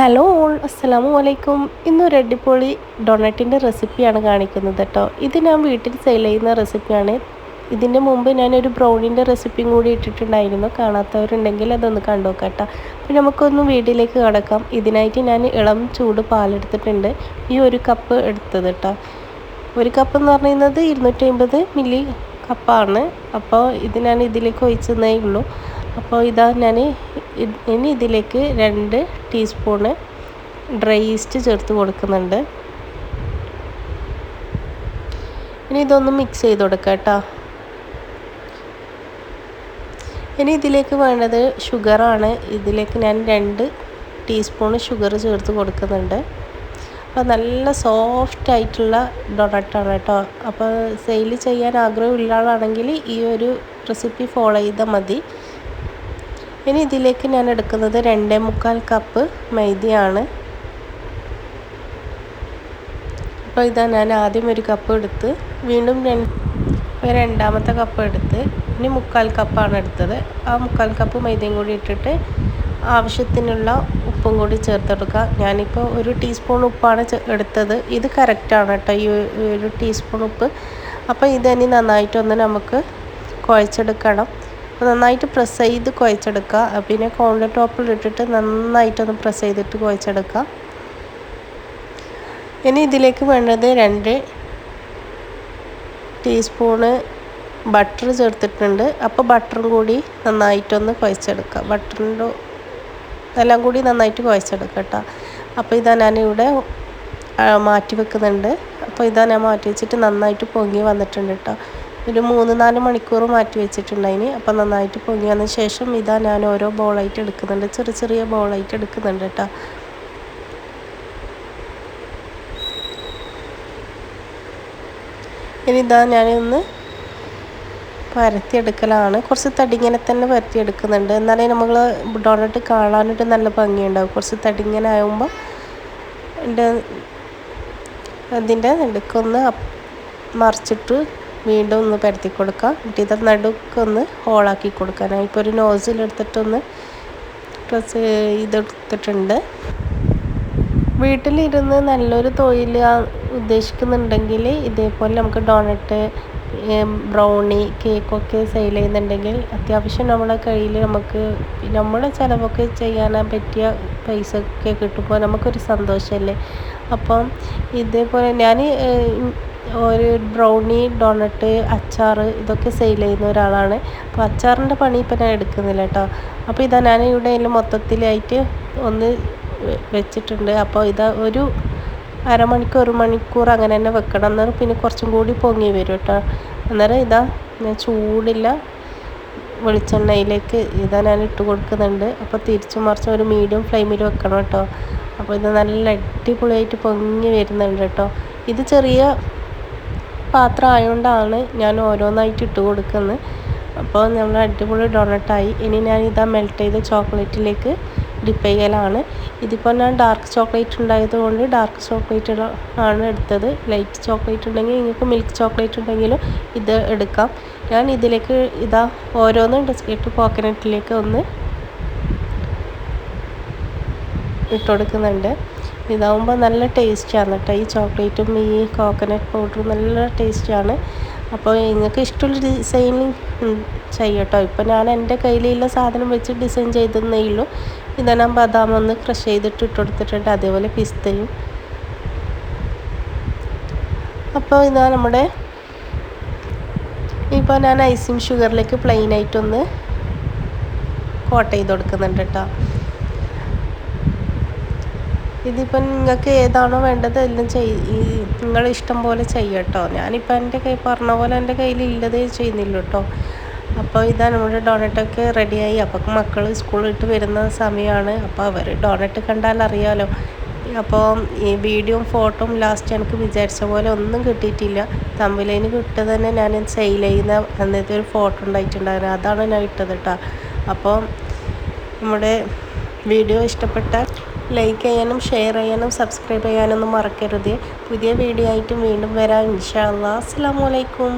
Hello all അസ്സലാമു അലൈക്കും ഇന്നൊരു അടിപൊളി ഡൊണറ്റിന്റെ റെസിപ്പിയാണ് കാണിക്കുന്നത് കേട്ടോ ഇത് ഞാൻ വീട്ടിൽ സെയിൽ ചെയ്യുന്ന റെസിപ്പിയാണ് ഇതിന്റെ മുമ്പ് ഞാനൊരു ബ്രൗണിന്റെ റെസിപ്പിയും കൂടി ഇട്ടിട്ടുണ്ടായിരുന്നു. കാണാത്തവരുണ്ടെങ്കിൽ അതൊന്ന് കണ്ടു കേട്ടോ അപ്പോൾ നമുക്കൊന്ന് വീട്ടിലേക്ക് കടക്കാം. ഇതിനായിട്ട് ഞാൻ ഇളം ചൂട് പാലെടുത്തിട്ടുണ്ട്. ഈ ഒരു കപ്പ് എടുത്തത് കേട്ടോ ഒരു കപ്പ് എന്ന് പറയുന്നത് ഇരുന്നൂറ്റി അമ്പത് മില്ലി കപ്പാണ് അപ്പോൾ ഇത് ഞാൻ ഇതിലേക്ക് ഒഴിച്ചതേ ഉള്ളൂ. അപ്പോൾ ഇതാ ഞാൻ ഇനി ഇതിലേക്ക് രണ്ട് ടീസ്പൂണ് ഡ്രൈ ഈസ്റ്റ് ചേർത്ത് കൊടുക്കുന്നുണ്ട്. ഇനി ഇതൊന്ന് മിക്സ് ചെയ്ത് കൊടുക്കാം കേട്ടോ. ഇനി ഇതിലേക്ക് വേണ്ടത് ഷുഗറാണ് ഇതിലേക്ക് ഞാൻ രണ്ട് ടീസ്പൂണ് ഷുഗർ ചേർത്ത് കൊടുക്കുന്നുണ്ട്. അപ്പോൾ നല്ല സോഫ്റ്റ് ആയിട്ടുള്ള ഡൊണട്ടാണ് കേട്ടോ. അപ്പോൾ സെയിൽ ചെയ്യാൻ ആഗ്രഹമുള്ള ആളാണെങ്കിൽ ഈ ഒരു റെസിപ്പി ഫോളോ ചെയ്താൽ മതി. ഇനി ഇതിലേക്ക് ഞാൻ എടുക്കുന്നത് രണ്ടേ മുക്കാൽ കപ്പ് മൈദയാണ്. അപ്പോൾ ഇതാ ഞാൻ ആദ്യം ഒരു കപ്പ് എടുത്ത് വീണ്ടും രണ്ടാമത്തെ കപ്പ് എടുത്ത് ഇനി മുക്കാൽ കപ്പാണ് എടുത്തത്. ആ മുക്കാൽ കപ്പ് മൈദയും കൂടി ഇട്ടിട്ട് ആവശ്യത്തിനുള്ള ഉപ്പും കൂടി ചേർത്തെടുക്കുക. ഞാനിപ്പോൾ ഒരു ടീസ്പൂൺ ഉപ്പാണ് എടുത്തത്. ഇത് കറക്റ്റാണ് കേട്ടോ ഈ ഒരു ടീസ്പൂൺ ഉപ്പ്. അപ്പോൾ ഇതിനി നന്നായിട്ടൊന്ന് നമുക്ക് കുഴച്ചെടുക്കണം. നന്നായിട്ട് പ്രസ് ചെയ്ത് കുഴച്ചെടുക്കുക. പിന്നെ കോണിന്റെ ടോപ്പിൽ ഇട്ടിട്ട് നന്നായിട്ടൊന്ന് പ്രസ് ചെയ്തിട്ട് കുഴച്ചെടുക്കുക. ഇനി ഇതിലേക്ക് വേണ്ടത് രണ്ട് ടീസ്പൂണ് ബട്ടർ ചേർത്തിട്ടുണ്ട്. അപ്പോൾ ബട്ടറും കൂടി നന്നായിട്ടൊന്ന് കുഴച്ചെടുക്കുക. ബട്ടറിന്റെ എല്ലാം കൂടി നന്നായിട്ട് കുഴച്ചെടുക്കുക കേട്ടോ. അപ്പോൾ ഇതാ ഞാനിവിടെ മാറ്റി വെക്കുന്നുണ്ട്. അപ്പോൾ ഇതാ ഞാൻ മാറ്റി വെച്ചിട്ട് നന്നായിട്ട് പൊങ്ങി വന്നിട്ടുണ്ട് കേട്ടോ. ഒരു മൂന്ന് നാല് മണിക്കൂർ മാറ്റി വെച്ചിട്ടുണ്ടായിന്. അപ്പോൾ നന്നായിട്ട് പൊങ്ങി വന്ന ശേഷം ഇതാ ഞാൻ ഓരോ ബോളായിട്ട് എടുക്കുന്നുണ്ട്. ചെറിയ ചെറിയ ബോളായിട്ട് എടുക്കുന്നുണ്ട് കേട്ടോ. ഇനി ഇതാ ഞാനൊന്ന് പരത്തിയെടുക്കലാണ്. കുറച്ച് തടിങ്ങനെ തന്നെ പരത്തിയെടുക്കുന്നുണ്ട്. എന്നാലേ നമ്മൾ ഡോണട്ട് കാണാനായിട്ട് നല്ല ഭംഗിയുണ്ടാവും. കുറച്ച് തടിങ്ങനെ ആകുമ്പോൾ അതിന്റെ നടുക്കൊന്ന് മറിച്ചിട്ട് വീണ്ടും ഒന്ന് പരത്തി കൊടുക്കുക എന്നിട്ട് ഇത് നടുക്കൊന്ന് ഹോളാക്കി കൊടുക്കാൻ ഇപ്പോൾ ഒരു നോസിൽ എടുത്തിട്ടൊന്ന് പ്രസ് ഇതെടുത്തിട്ടുണ്ട് വീട്ടിലിരുന്ന് നല്ലൊരു തൊഴിൽ ഉദ്ദേശിക്കുന്നുണ്ടെങ്കിൽ ഇതേപോലെ നമുക്ക് ഡോണറ്റ് ബ്രൗണി കേക്കൊക്കെ സെയിൽ ചെയ്യുന്നുണ്ടെങ്കിൽ അത്യാവശ്യം നമ്മളെ കയ്യിൽ നമുക്ക് നമ്മുടെ ചിലവൊക്കെ ചെയ്യാൻ പറ്റിയ പൈസ ഒക്കെ കിട്ടുമ്പോൾ നമുക്കൊരു സന്തോഷമല്ലേ? അപ്പം ഇതേപോലെ ഞാൻ ഒരു ബ്രൗണി ഡോണട്ട് അച്ചാർ ഇതൊക്കെ സെയിൽ ചെയ്യുന്ന ഒരാളാണ്. അപ്പോൾ അച്ചാറിന്റെ പണി ഇപ്പം ഞാൻ എടുക്കുന്നില്ല കേട്ടോ. അപ്പോൾ ഇതാ ഞാൻ ഇവിടെ മൊത്തത്തിലായിട്ട് ഒന്ന് വെച്ചിട്ടുണ്ട്. അപ്പോൾ ഇതാ ഒരു അരമണിക്കൂർ ഒരു മണിക്കൂർ അങ്ങനെ തന്നെ വെക്കണം അന്നേരം പിന്നെ കുറച്ചും കൂടി പൊങ്ങി വരും കേട്ടോ. അന്നേരം ഇതാ ഞാൻ ചൂടില്ല വെളിച്ചെണ്ണയിലേക്ക് ഇതാ ഞാൻ ഇട്ട് കൊടുക്കുന്നുണ്ട്. അപ്പോൾ തിരിച്ചും മറിച്ചും ഒരു മീഡിയം ഫ്ലെയിമിൽ വെക്കണം കേട്ടോ. അപ്പോൾ ഇത് നല്ല അടിപൊളിയായിട്ട് പൊങ്ങി വരുന്നുണ്ട് കേട്ടോ. ഇത് ചെറിയ പാത്രം ആയതുകൊണ്ടാണ് ഞാൻ ഓരോന്നായിട്ട് ഇട്ട് കൊടുക്കുന്നത്. അപ്പോൾ നമ്മൾ അടിപൊളി ഡൊണട്ടായി. ഇനി ഞാൻ ഇതാ മെൽറ്റ് ചെയ്ത ചോക്ലേറ്റിലേക്ക് ഡിപ്പ് ചെയ്യലാണ്. ഇതിപ്പോൾ ഞാൻ ഡാർക്ക് ചോക്ലേറ്റ് ഉണ്ടായതുകൊണ്ട് ഡാർക്ക് ചോക്ലേറ്റ് ആണ് എടുത്തത്. ലൈറ്റ് ചോക്ലേറ്റ് ഉണ്ടെങ്കിൽ നിങ്ങൾക്ക് മിൽക്ക് ചോക്ലേറ്റ് ഉണ്ടെങ്കിലും ഇത് എടുക്കാം. ഞാൻ ഇതിലേക്ക് ഇതാ ഓരോന്നും ബിസ്ക്കറ്റ് കോക്കനട്ടിലേക്ക് ഒന്ന് ഇട്ട് കൊടുക്കുന്നുണ്ട്. ഇതാവുമ്പോൾ നല്ല ടേസ്റ്റാണ് കേട്ടോ. ഈ ചോക്ലേറ്റും ഈ കോക്കനട്ട് പൗഡറും നല്ല ടേസ്റ്റാണ്. അപ്പോൾ നിങ്ങൾക്ക് ഇഷ്ടമുള്ള ഡിസൈനിങ് ചെയ്യട്ടോ. ഇപ്പോൾ ഞാൻ എന്റെ കയ്യിലുള്ള സാധനം വെച്ച് ഡിസൈൻ ചെയ്തെന്നേ ഉള്ളൂ. ഇതാ ഞാൻ ബദാം ഒന്ന് ക്രഷ് ചെയ്തിട്ട് ഇട്ട് കൊടുത്തിട്ടുണ്ട്. അതേപോലെ പിസ്തയും. അപ്പോൾ ഇതാ നമ്മുടെ ഇപ്പോൾ ഞാൻ ഐസിങ് ഷുഗറിലേക്ക് പ്ലെയിനായിട്ടൊന്ന് കോട്ട കോട്ട് ചെയ്ത് കൊടുക്കുന്നുണ്ട് കേട്ടോ. ഇതിപ്പം നിങ്ങൾക്ക് ഏതാണോ വേണ്ടത് എല്ലാം ചെയ് നിങ്ങൾ ഇഷ്ടം പോലെ ചെയ്യട്ടോ. ഞാനിപ്പോൾ എന്റെ കൈ പറഞ്ഞ പോലെ എന്റെ കയ്യിൽ ഇല്ലതേ ചെയ്യുന്നില്ല കേട്ടോ അപ്പോൾ ഇതാണ് നമ്മുടെ ഡോണറ്റൊക്കെ റെഡിയായി അപ്പോൾ മക്കൾ സ്കൂളിൽ വിട്ട് വരുന്ന സമയമാണ്. അപ്പോൾ അവർ ഡോണറ്റ് കണ്ടാൽ അറിയാമല്ലോ അപ്പോൾ ഈ വീഡിയോയും ഫോട്ടോയും ലാസ്റ്റ് എനിക്ക് വിചാരിച്ച പോലെ ഒന്നും കിട്ടിയിട്ടില്ല. തമ്പിലൈന് കിട്ടത് തന്നെ ഞാൻ സെയിൽ ചെയ്യുന്ന അന്നത്തെ ഒരു ഫോട്ടോ ഉണ്ടായിട്ടുണ്ടായിരുന്നു. അതാണ് ഞാൻ ഇട്ടത് കേട്ടോ അപ്പോൾ നമ്മുടെ വീഡിയോ ഇഷ്ടപ്പെട്ടാൽ ലൈക്ക് ചെയ്യാനും ഷെയർ ചെയ്യാനും സബ്സ്ക്രൈബ് ചെയ്യാനൊന്നും മറക്കരുത്. പുതിയ വീഡിയോ ആയിട്ടും വീണ്ടും വരാം. ഇൻഷാ അസ്സാം വലൈക്കും